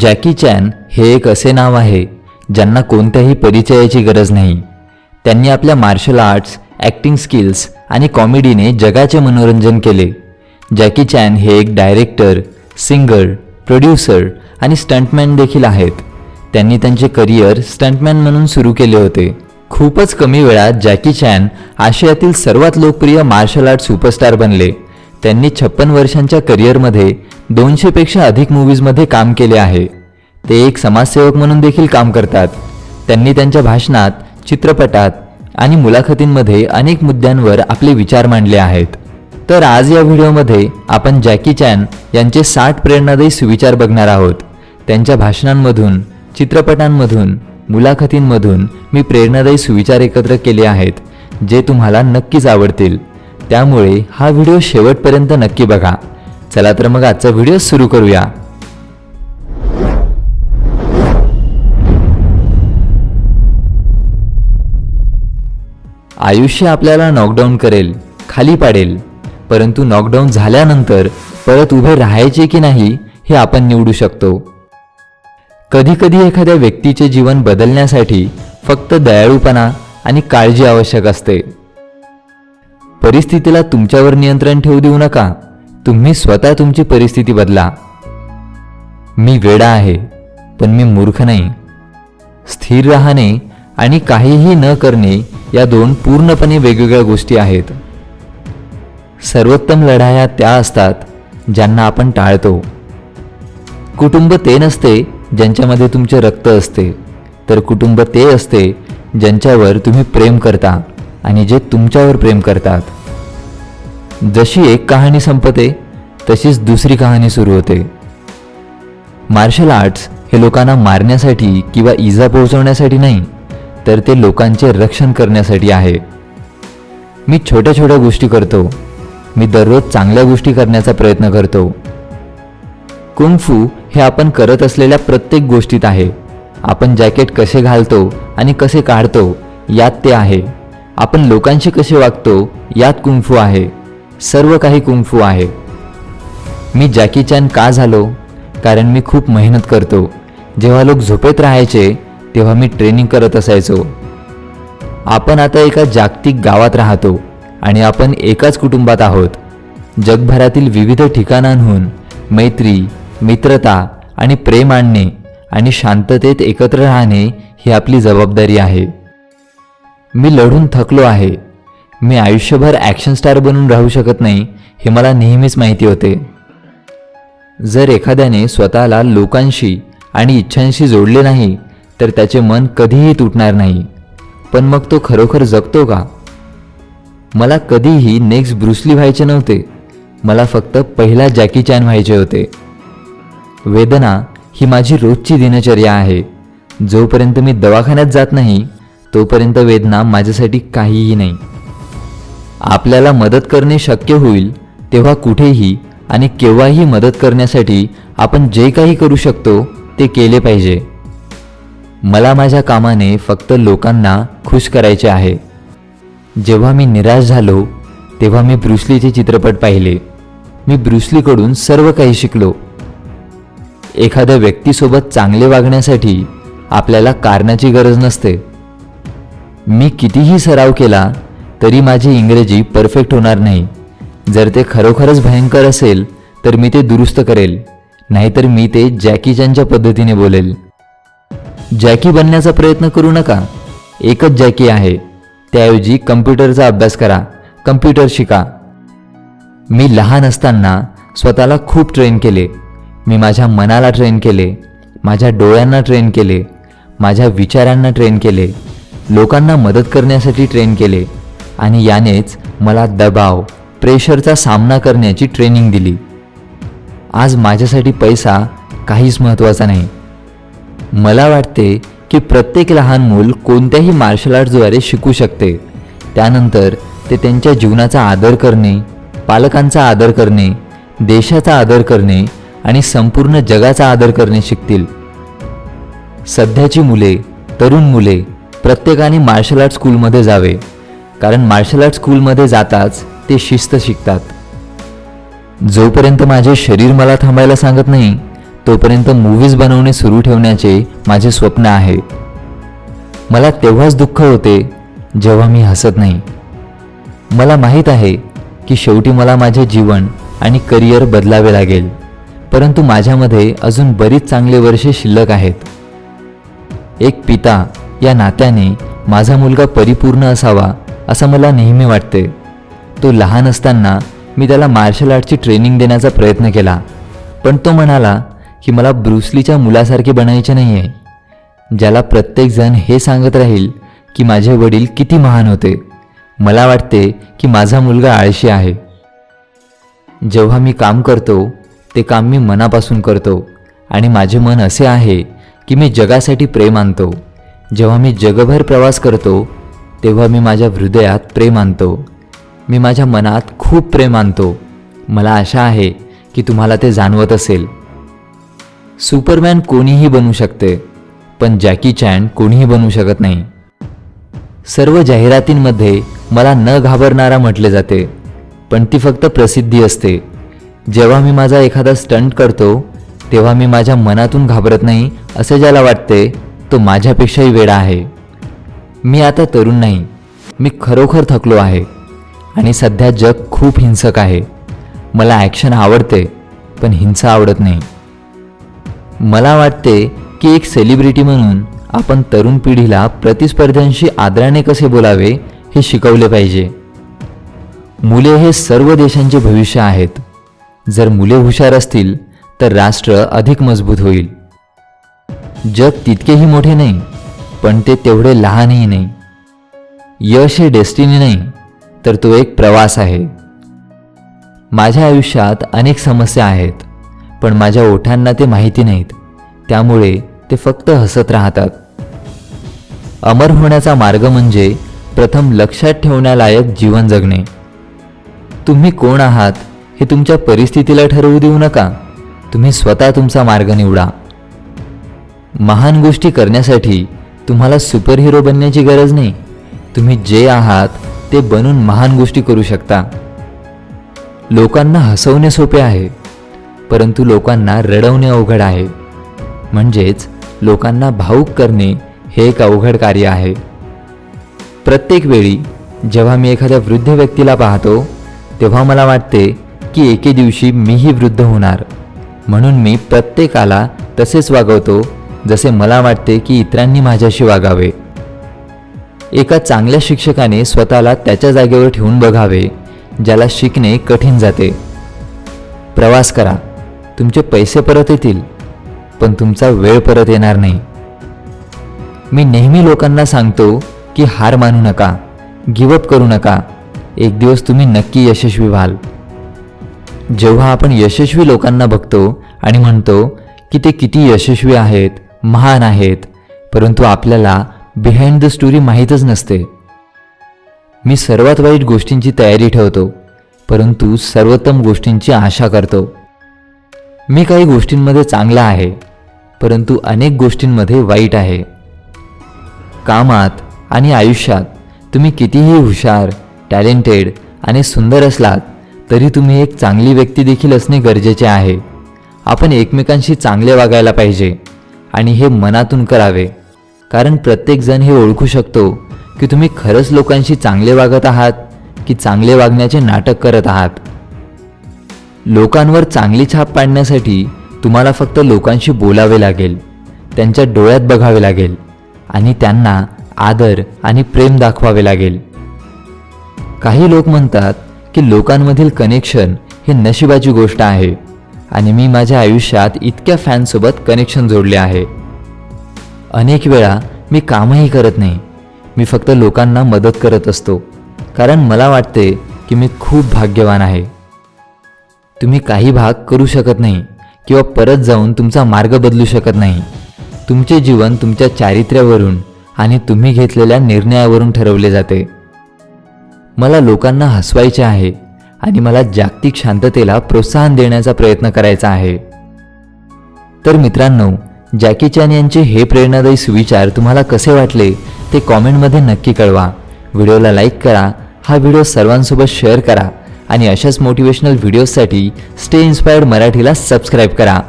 Jackie Chan हे एक असे नाव आहे ज्यांना कोणत्याही परिचयाची गरज नाही. त्यांनी आपल्या मार्शल आर्ट्स ॲक्टिंग स्किल्स आणि कॉमेडीने जगाचे मनोरंजन केले. जॅकी चॅन हे एक डायरेक्टर सिंगर प्रोड्युसर आणि स्टंटमॅन देखील आहेत. त्यांनी त्यांचे करिअर स्टंटमॅन म्हणून सुरू केले होते. खूपच कमी वेळात जॅकी चॅन आशियातील सर्वात लोकप्रिय मार्शल आर्ट सुपरस्टार बनले. त्यांनी छप्पन वर्षांच्या करिअरमध्ये दोनशेपेक्षा अधिक मूव्हीजमध्ये काम केले आहे. ते एक समाजसेवक म्हणून देखील काम करतात. त्यांनी त्यांच्या भाषणात चित्रपटात आणि मुलाखतींमध्ये अनेक मुद्द्यांवर आपले विचार मांडले आहेत. तर आज या व्हिडिओमध्ये आपण जॅकी चॅन यांचे साठ प्रेरणादायी सुविचार बघणार आहोत. त्यांच्या भाषणांमधून चित्रपटांमधून मुलाखतींमधून मी प्रेरणादायी सुविचार एकत्र केले आहेत जे तुम्हाला नक्कीच आवडतील. त्यामुळे हा व्हिडिओ शेवटपर्यंत नक्की बघा. चला तर मग आजचा व्हिडिओ सुरू करूया. आयुष्य आपल्याला नॉकडाऊन करेल खाली पाडेल परंतु नॉकडाऊन झाल्यानंतर परत उभे राहायचे की नाही हे आपण निवडू शकतो. कधीकधी एखाद्या व्यक्तीचे जीवन बदलण्यासाठी फक्त दयाळूपणा आणि काळजी आवश्यक असते. परिस्थितीला तुमच्यावर नियंत्रण ठेवू देऊ नका. तुम्ही स्वतः तुमची परिस्थिती बदला. मी वेडा आहे पण मी मूर्ख नाही. स्थिर राहणे आणि काहीही न करणे या दोन पूर्णपणे वेगवेगळ्या गोष्टी आहेत. सर्वोत्तम लढाया त्या असतात ज्यांना आपण टाळतो. कुटुंब ते नसते ज्यांच्यामध्ये तुमचे रक्त असते. तर कुटुंब ते असते ज्यांच्यावर तुम्ही प्रेम करता आणि जे तुमच्यावर प्रेम करतात. जशी एक कहाणी संपते तशीच दुसरी कहाणी सुरू होते. मार्शल आर्ट्स हे लोकांना मारण्यासाठी किंवा इजा पोहोचवण्यासाठी नाही तर ते लोकांचे रक्षण करण्यासाठी आहे. मी छोट्या छोट्या गोष्टी करतो. मी दररोज चांगल्या गोष्टी करण्याचा प्रयत्न करतो. कुंगफू हे आपण करत असलेल्या प्रत्येक गोष्टीत आहे. आपण जॅकेट कसे घालतो आणि कसे काढतो यात ते आहे. आपण लोकांशी कसे वागतो यात कुंगफू आहे. सर्व काही कुंगफू आहे. मी जॅकी चॅन का झालो? कारण मी खूप मेहनत करतो. जेव्हा लोक झोपेत राहायचे तेव्हा मी ट्रेनिंग करत असायचो. आपण आता एका जागतिक गावात राहतो आणि आपण एकाच कुटुंबात आहोत. जगभरातील विविध ठिकाणांहून मैत्री मित्रता आणि प्रेम आणणे आणि शांततेत एकत्र राहणे ही आपली जबाबदारी आहे. मी लढून थकलो आहे. मी आयुष्यभर ॲक्शन स्टार बनून राहू शकत नाही हे मला नेहमीच माहिती होते. जर एखाद्याने स्वतःला लोकांशी आणि इच्छांशी जोडले नाही तर त्याचे मन कधीही तुटणार नाही. पण मग तो खरोखर जगतो का? मला कधीही नेक्स्ट ब्रुसली व्हायचे नव्हते. मला फक्त पहिला जॅकी चॅन व्हायचे होते. वेदना ही माझी रोजची दिनचर्या आहे. जोपर्यंत मी दवाखान्यात जात नाही तोपर्यंत वेदना माझ्यासाठी काहीही नाही. आपल्याला मदत करणे शक्य होईल तेव्हा कुठेही आणि केव्हाही मदत करण्यासाठी आपण जे काही करू शकतो ते केले पाहिजे. मला माझ्या कामाने फक्त लोकांना खुश करायचे आहे. जेव्हा मी निराश झालो तेव्हा मी ब्रुसलीचे चित्रपट पाहिले. मी ब्रुसलीकडून सर्व काही शिकलो. एखाद्या व्यक्तीसोबत चांगले वागण्यासाठी आपल्याला कारणाची गरज नसते. मी कितीही सराव केला तरी माझी इंग्रजी परफेक्ट होणार नाही. जर ते खरोखरच भयंकर असेल तर मी ते दुरुस्त करेल. नाहीतर मी ते जॅकी चॅनच्या पद्धतीने बोलेल. जॅकी बनण्याचा प्रयत्न करू नका. एकच जॅकी आहे. त्याऐवजी कम्प्युटरचा अभ्यास करा. कम्प्युटर शिका. मी लहान असताना स्वतःला खूप ट्रेन केले. मी माझ्या मनाला ट्रेन केले. माझ्या डोळ्यांना ट्रेन केले. माझ्या विचारांना ट्रेन केले. लोकांना मदत करण्यासाठी ट्रेन केले. आणि यानेच मला दबाव प्रेशरचा सामना करण्याची ट्रेनिंग दिली. आज माझ्यासाठी पैसा काहीच महत्त्वाचा नाही. मला वाटते की प्रत्येक लहान मूल कोणत्याही मार्शल आर्ट्सद्वारे शिकू शकते. त्यानंतर ते त्यांच्या जीवनाचा आदर करणे पालकांचा आदर करणे देशाचा आदर करणे आणि संपूर्ण जगाचा आदर करणे शिकतील. सध्याची मुले तरुण मुले प्रत्येकाने मार्शल आर्ट स्कूलमध्ये जावे. कारण मार्शल आर्ट स्कूलमध्ये जाताच ते शिस्त शिकतात. जोपर्यंत माझे शरीर मला थांबायला सांगत नाही तोपर्यंत मूव्हीज बनवणे सुरू ठेवण्याचे माझे स्वप्न आहे. मला तेव्हाच दुःख होते जेव्हा मी हसत नाही. मला माहीत आहे की शेवटी मला माझे जीवन आणि करिअर बदलावे लागेल परंतु माझ्यामध्ये अजून बरीच चांगले वर्षे शिल्लक आहेत. एक पिता या नात्याने माझा मुलगा परिपूर्ण असावा असं मला नेहमी वाटते. तो लहान असताना मी त्याला मार्शल आर्टची ट्रेनिंग देण्याचा प्रयत्न केला. पण तो म्हणाला की मला ब्रुसलीच्या मुलासारखे बनायचे नाही आहे ज्याला प्रत्येकजण हे सांगत राहील की माझे वडील किती महान होते. मला वाटते की माझा मुलगा आळशी आहे. जेव्हा मी काम करतो ते काम मी मनापासून करतो आणि माझे मन असे आहे की मी जगासाठी प्रेम आणतो. जेव्हा मी जगभर प्रवास करतो तेव्हा मी माझ्या हृदयात प्रेम आणतो. मी माझ्या मनात खूप प्रेम आणतो. मला आशा आहे की तुम्हाला ते जाणवत असेल. सुपरमॅन कोणीही बनू शकते पण जॅकी चॅन कोणीही बनू शकत नाही. सर्व जाहिरातींमध्ये मला न घाबरणारा म्हटले जाते पण ती फक्त प्रसिद्धी असते. जेव्हा मी माझा एखादा स्टंट करतो तेव्हा मी माझ्या मनातून घाबरत नाही असे ज्याला वाटते तो माझ्यापेक्षाही वेडा आहे. मी आता तरुण नाही. मी खरोखर थकलो आहे. आणि सध्या जग खूप हिंसक आहे. मला ॲक्शन आवडते पण हिंसा आवडत नाही. मला वाटते की एक सेलिब्रिटी म्हणून आपण तरुण पिढीला प्रतिस्पर्ध्यांशी आदराने कसे बोलावे हे शिकवले पाहिजे. मुले हे सर्व देशांचे भविष्य आहेत. जर मुले हुशार असतील तर राष्ट्र अधिक मजबूत होईल. जग तितकेही मोठे नाही. पण ते तेवढे लहानही नाही. यश हे डेस्टिनी नाही तर तो एक प्रवास आहे. माझ्या आयुष्यात अनेक समस्या आहेत पण माझ्या ओठांना ते माहिती नाहीत. त्यामुळे ते फक्त हसत राहतात. अमर होण्याचा मार्ग म्हणजे प्रथम लक्षात ठेवण्यालायक जीवन जगणे. तुम्ही कोण आहात हे तुमच्या परिस्थितीला ठरवू देऊ नका. तुम्ही स्वतः तुमचा मार्ग निवडा. महान गोष्टी करण्यासाठी तुम्हाला सुपरहिरो बनण्याची गरज नाही. तुम्ही जे आहात ते बनून महान गोष्टी करू शकता. लोकांना हसवणे सोपे आहे परंतु लोकांना रडवणे अवघड आहे. म्हणजेच लोकांना भावुक करणे हे एक अवघड कार्य आहे. प्रत्येक वेळी जेव्हा मी एखाद्या वृद्ध व्यक्तीला पाहतो तेव्हा मला वाटते की एके दिवशी मीही वृद्ध होणार. म्हणून मी प्रत्येकाला तसेच वागवतो जसे मला वाटते की इतरांनी माझ्याशी वागावे. एका चांगल्या शिक्षकाने स्वतःला त्याच्या जागेवर ठेवून बघावे ज्याला शिकणे कठीण जाते. प्रवास करा. तुमचे पैसे परत येतील पण तुमचा वेळ परत येणार नाही. मी नेहमी लोकांना सांगतो की हार मानू नका गिवअप करू नका. एक दिवस तुम्ही नक्की यशस्वी व्हाल. जेव्हा आपण यशस्वी लोकांना बघतो आणि म्हणतो की ते किती यशस्वी आहेत महान आहेत परंतु आपल्याला बिहाइंड द स्टोरी माहीतच नसते. मी सर्वात वाईट गोष्टींची तयारी ठेवतो परंतु सर्वोत्तम गोष्टींची आशा करतो. मी काही गोष्टींमध्ये चांगला आहे परंतु अनेक गोष्टींमध्ये वाईट आहे. कामात आणि आयुष्यात तुम्ही कितीही हुशार टॅलेंटेड आणि सुंदर असलात तरी तुम्ही एक चांगली व्यक्ती देखील असणे गरजेचे आहे. आपण एकमेकांशी चांगले वागायला पाहिजे. आणि हे मनातून करावे. कारण प्रत्येकजण हे ओळखू शकतो की तुम्ही खरंच लोकांशी चांगले वागत आहात की चांगले वागण्याचे नाटक करत आहात. लोकांवर चांगली छाप पाडण्यासाठी तुम्हाला फक्त लोकांशी बोलावे लागेल त्यांच्या डोळ्यात बघावे लागेल आणि त्यांना आदर आणि प्रेम दाखवावे लागेल. काही लोक म्हणतात की लोकांमधील कनेक्शन हे नशिबाची गोष्ट आहे. आणि मी माझ्या आयुष्यात इतक्या फॅनसोबत कनेक्शन जोडले आहे. अनेक वेळा मी कामही करत नाही. मी फक्त लोकांना मदत करत असतो. कारण मला वाटते की मी खूप भाग्यवान आहे. तुम्ही काही भाग करू शकत नाही किंवा परत जाऊन तुमचा मार्ग बदलू शकत नाही. तुमचे जीवन तुमच्या चारित्र्यावरून आणि तुम्ही घेतलेल्या निर्णयावरून ठरवले जाते. मला लोकांना हसवायचे आहे. आणि मला जागतिक शांततेला प्रोत्साहन देण्याचा प्रयत्न करायचा आहे. तर मित्रांनो जॅकी चॅन यांचे हे प्रेरणादायी सुविचार तुम्हाला कसे वाटले ते कॉमेंटमध्ये नक्की कळवा. व्हिडिओला लाईक करा हा व्हिडिओ सर्वांसोबत शेअर करा आणि अशाच मोटिवेशनल व्हिडिओजसाठी स्टे इन्स्पायर्ड मराठीला सबस्क्राईब करा.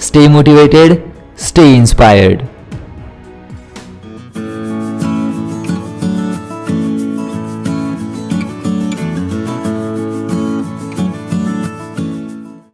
Stay motivated stay inspired.